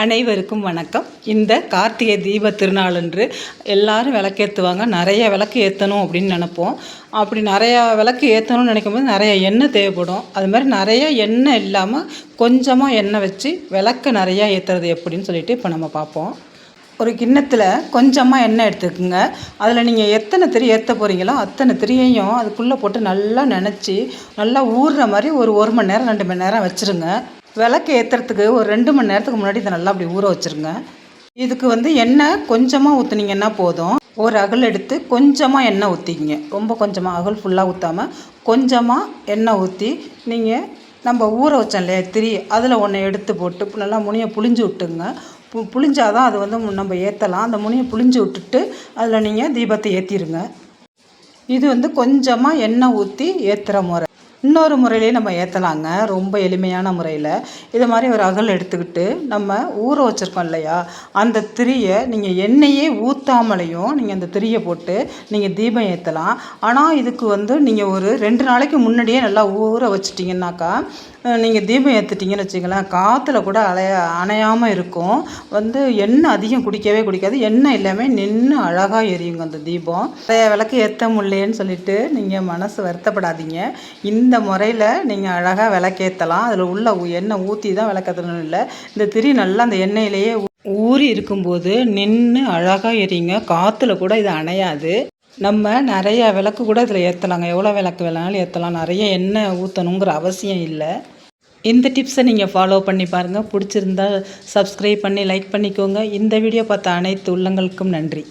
அனைவருக்கும் வணக்கம். இந்த கார்த்திகை தீப திருநாளன்று எல்லாரும் விளக்கேற்றுவாங்க நிறைய விளக்கு ஏற்றணும் அப்படின்னு நினப்போம். அப்படி நிறையா விளக்கு ஏற்றணும்னு நினைக்கும் போது நிறைய எண்ணெய் தேவைப்படும். அது மாதிரி நிறைய எண்ணெய் இல்லாமல் கொஞ்சமாக எண்ணெய் வச்சு விளக்கு நிறையா ஏற்றுறது எப்படின்னு சொல்லிட்டு இப்போ நம்ம பார்ப்போம். ஒரு கிண்ணத்தில் கொஞ்சமாக எண்ணெய் எடுத்துக்கோங்க. அதில் நீங்கள் எத்தனை திரி ஏற்ற போகிறீங்களோ அத்தனை திரியையும் அதுக்குள்ளே போட்டு நல்லா நினச்சி நல்லா ஊறுற மாதிரி ஒரு ஒரு மணி நேரம் ரெண்டு மணி நேரம் வச்சுருங்க. விளக்கு ஏற்றுறதுக்கு ஒரு ரெண்டு மணி நேரத்துக்கு முன்னாடி இதை நல்லா அப்படி ஊற வச்சுருங்க. இதுக்கு வந்து எண்ணெய் கொஞ்சமாக ஊற்றுனீங்கன்னா போதும். ஒரு அகல் எடுத்து கொஞ்சமாக எண்ணெய் ஊற்றிக்கிங்க ரொம்ப கொஞ்சமாக அகல் ஃபுல்லாக ஊற்றாமல் கொஞ்சமாக எண்ணெய் ஊற்றி நீங்கள் நம்ம ஊற வச்சோம் இல்லையா திரி அதில் ஒன்று எடுத்து போட்டு நல்லா முனியை புளிஞ்சு விட்டுங்க. பு புளிஞ்சாதான் அது வந்து நம்ம ஏற்றலாம் அந்த முனியை புளிஞ்சு விட்டுட்டு அதில் நீங்கள் தீபத்தை ஏற்றிடுங்க இது வந்து கொஞ்சமாக எண்ணெய் ஊற்றி ஏற்றுற முறை. இன்னொரு முறையிலே நம்ம ஏற்றலாங்க ரொம்ப எளிமையான முறையில். இது மாதிரி ஒரு அகல் எடுத்துக்கிட்டு நம்ம ஊற வச்சுருக்கோம் இல்லையா? அந்த திரியை நீங்கள் எண்ணெயே ஊற்றாமலையும் நீங்கள் அந்த திரியை போட்டு நீங்கள் தீபம் ஏற்றலாம் ஆனால் இதுக்கு வந்து நீங்கள் ஒரு ரெண்டு நாளைக்கு முன்னாடியே நல்லா ஊற வச்சிட்டிங்கன்னாக்கா நீங்கள் தீபம் ஏற்றுட்டிங்கன்னு வச்சுங்களேன் காற்றுல கூட அலைய அணையாமல் இருக்கும். வந்து எண்ணெய் அதிகம் குடிக்கவே குடிக்காது. எண்ணெய் இல்லாமல் நின்று அழகாக எரியுங்க அந்த தீபம். விளக்கு ஏற்ற முடியலேன்னு சொல்லிட்டு நீங்கள் மனசு வருத்தப்படாதீங்க. இந்த முறையில் நீங்கள் அழகாக விளக்கேற்றலாம் அதில் உள்ள எண்ணெய் ஊற்றி தான் விளக்கேற்றணும் இல்லை. இந்த திரி நல்லா அந்த எண்ணெயிலேயே ஊறி இருக்கும்போது நின்று அழகாக எரியுங்க காற்றுல கூட இது அணையாது. நம்ம நிறைய விளக்கு கூட இதில் ஏற்றலாங்க எவ்வளோ விளக்கு வேணாலும் ஏற்றலாம் நிறைய எண்ணெய் ஊற்றணுங்கிற அவசியம் இல்லை. இந்த டிப்ஸை நீங்கள் ஃபாலோ பண்ணி பாருங்கள் பிடிச்சிருந்தா சப்ஸ்கிரைப் பண்ணி லைக் பண்ணிக்கோங்க. இந்த வீடியோ பார்த்த அனைத்து உள்ளங்களுக்கும் நன்றி.